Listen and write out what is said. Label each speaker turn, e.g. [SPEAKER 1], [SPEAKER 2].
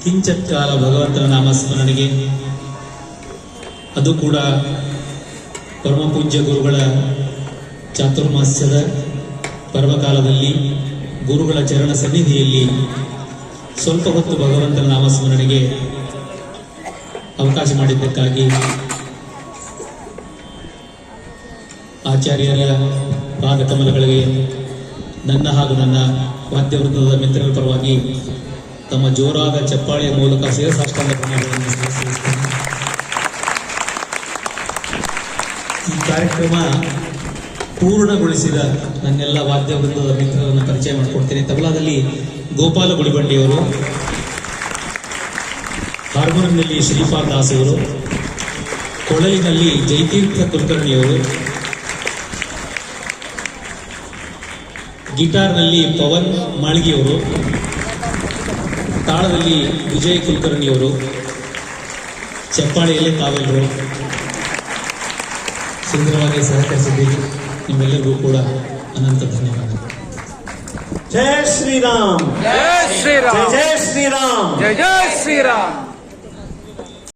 [SPEAKER 1] ಕಿಂಚತ್ ಕಾಲ ಭಗವಂತನ ನಾಮಸ್ಮರಣೆಗೆ ಅದು ಕೂಡ ಪರಮ ಪೂಜ್ಯ ಗುರುಗಳ ಚಾತುರ್ಮಾಸ್ಯದ ಪರ್ವಕಾಲದಲ್ಲಿ ಗುರುಗಳ ಚರಣ ಸನ್ನಿಧಿಯಲ್ಲಿ ಸ್ವಲ್ಪ ಹೊತ್ತು ಭಗವಂತನ ನಾಮಸ್ಮರಣೆಗೆ ಅವಕಾಶ ಮಾಡಿದ್ದಕ್ಕಾಗಿ ಆಚಾರ್ಯರ ಪಾದಕಮಲಗಳಿಗೆ ನನ್ನ ಹಾಗೂ ನನ್ನ ವಾದ್ಯವೃತ್ತದ ಮಿತ್ರರ ಪರವಾಗಿ ತಮ್ಮ ಜೋರಾದ ಚಪ್ಪಾಳಿಯ ಮೂಲಕ ಶಿರಸಾಷ್ಟಾಂಗ ಪ್ರಣಾಮಗಳನ್ನು. ಈ ಕಾರ್ಯಕ್ರಮ ಪೂರ್ಣಗೊಳಿಸಿದ ನನ್ನೆಲ್ಲ ವಾದ್ಯವೃಂದದ ಮಿತ್ರರನ್ನು ಪರಿಚಯ ಮಾಡಿಕೊಡ್ತೇನೆ ತಬಲಾದಲ್ಲಿ ಗೋಪಾಲ ಗುಳಿಬಂಡಿಯವರು, ಹಾರ್ಮೋನಿಯಂನಲ್ಲಿ ಶ್ರೀಪಾಲ್ ದಾಸ್ ಅವರು ಕೊಳಲಿನಲ್ಲಿ ಜಯತೀರ್ಥ ಕುಲಕರ್ಣಿಯವರು, ಗಿಟಾರ್ನಲ್ಲಿ ಪವನ್ ಮಾಳ್ಗಿಯವರು ತಾಳದಲ್ಲಿ ವಿಜಯ್ ಕುಲಕರ್ಣಿಯವರು ಚಪ್ಪಾಳೆಯಲ್ಲೇ ತಾವೆಲ್ಲರು ಸುಂದರವಾಗಿ ಸಹಕರಿಸಿದ್ದೀರಿ. ನಿಮ್ಮೆಲ್ಲರಿಗೂ ಕೂಡ ಅನಂತ
[SPEAKER 2] ಧನ್ಯವಾದ
[SPEAKER 3] ಜಯ
[SPEAKER 2] ಶ್ರೀರಾಮ್. ಜಯ ಶ್ರೀರಾಮ್.
[SPEAKER 3] ಜಯ ಶ್ರೀರಾಮ್. ಜಯ ಶ್ರೀರಾಮ್.